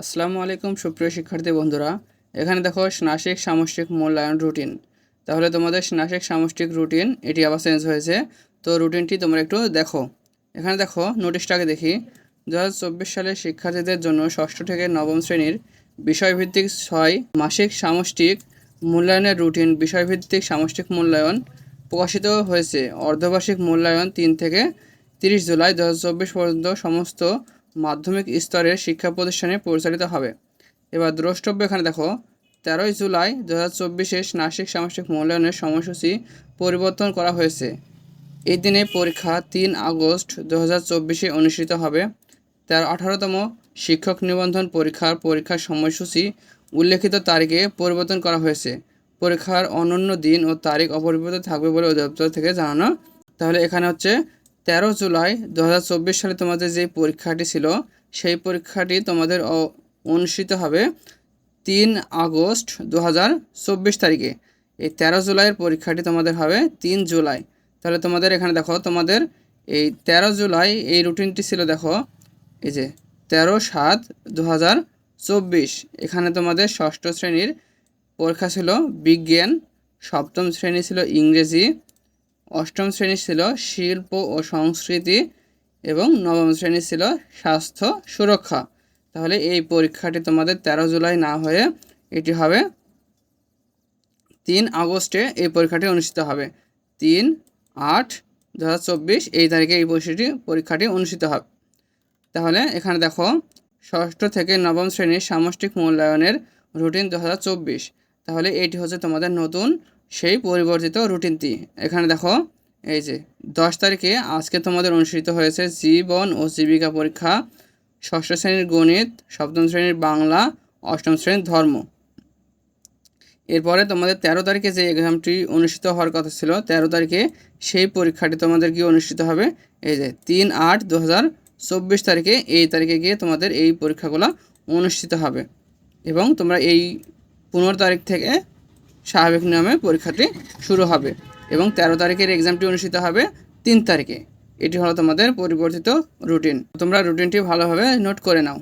আসসালামু আলাইকুম, সুপ্রিয় শিক্ষার্থী বন্ধুরা। এখানে দেখো স্নাসিক সামষ্টিক মূল্যায়ন রুটিন। তাহলে তোমাদের স্নাসিক সামষ্টিক রুটিন, এটি আবার চেঞ্জ হয়েছে। তো রুটিনটি তোমরা একটু দেখো। এখানে দেখো নোটিশটাকে দেখি। দু সালের শিক্ষার্থীদের জন্য ষষ্ঠ থেকে নবম শ্রেণির বিষয়ভিত্তিক ছয় মাসিক সামষ্টিক মূল্যায়নের রুটিন, বিষয়ভিত্তিক সামষ্টিক মূল্যায়ন প্রকাশিত হয়েছে। অর্ধবার্ষিক মূল্যায়ন তিন থেকে তিরিশ জুলাই দু হাজার চব্বিশ পর্যন্ত সমস্ত মাধ্যমিক স্তরের শিক্ষা প্রতিষ্ঠানে পরিচালিত হবে। এবার দ্রষ্টব্য এখানে দেখো, তেরোই জুলাই দু হাজার চব্বিশে স্নাসিক সামষ্টিক মূল্যায়নের সময়সূচি পরিবর্তন করা হয়েছে। এই দিনে পরীক্ষা তিন আগস্ট দু হাজার চব্বিশে অনুষ্ঠিত হবে। তেরো আঠারোতম শিক্ষক নিবন্ধন পরীক্ষার পরীক্ষার সময়সূচি উল্লেখিত তারিখে পরিবর্তন করা হয়েছে। পরীক্ষার অনন্য দিন ও তারিখ অপরিবর্তিত থাকবে বলে অধিদপ্তর থেকে জানানো, তাহলে এখানে হচ্ছে তেরো জুলাই দু হাজার চব্বিশ সালে তোমাদের যে পরীক্ষাটি ছিল, সেই পরীক্ষাটি তোমাদের অনুষ্ঠিত হবে তিন আগস্ট দু হাজার চব্বিশ তারিখে। এই তেরো জুলাইয়ের পরীক্ষাটি তোমাদের হবে তিন জুলাই। তাহলে তোমাদের এখানে দেখো, তোমাদের এই তেরো জুলাই এই রুটিনটি ছিল দেখো, এই যে তেরো সাত দু এখানে তোমাদের ষষ্ঠ শ্রেণির পরীক্ষা ছিল বিজ্ঞান, সপ্তম শ্রেণি ছিল ইংরেজি অষ্টম শ্রেণি ছিল শিল্প ও সংস্কৃতি এবং নবম শ্রেণি ছিল স্বাস্থ্য সুরক্ষা। তাহলে এই পরীক্ষাটি তোমাদের তেরো জুলাই না হয়ে এটি হবে তিন আগস্টে এই পরীক্ষাটি অনুষ্ঠিত হবে। তিন আট দু এই তারিখে এই পরীক্ষাটি পরীক্ষাটি অনুষ্ঠিত হবে। তাহলে এখানে দেখো, ষষ্ঠ থেকে নবম শ্রেণির সামষ্টিক মূল্যায়নের রুটিন দু হাজার চব্বিশ। তাহলে এটি হচ্ছে তোমাদের নতুন সেই পরিবর্তিত রুটিনটি। এখানে দেখো, এই যে, দশ তারিখে আজকে তোমাদের অনুষ্ঠিত হয়েছে জীবন ও জীবিকা পরীক্ষা, ষষ্ঠ শ্রেণির গণিত, সপ্তম শ্রেণির বাংলা, অষ্টম শ্রেণির ধর্ম। এরপরে তোমাদের তেরো তারিখে যে এক্সামটি অনুষ্ঠিত হওয়ার কথা ছিল, তেরো তারিখে সেই পরীক্ষাটি তোমাদের গিয়ে অনুষ্ঠিত হবে। এই যে, তিন আট দু চব্বিশ তারিখে এই তারিখে গিয়ে তোমাদের এই পরীক্ষাগুলো অনুষ্ঠিত হবে। এবং তোমরা এই পনেরো তারিখ থেকে স্বাভাবিক নিয়মে পরীক্ষাটি শুরু হবে এবং তেরো তারিখের এক্সামটি অনুষ্ঠিত হবে তিন তারিখে। এটি হলো তোমাদের পরিবর্তিত রুটিন তোমরা রুটিনটি ভালোভাবে নোট করে নাও।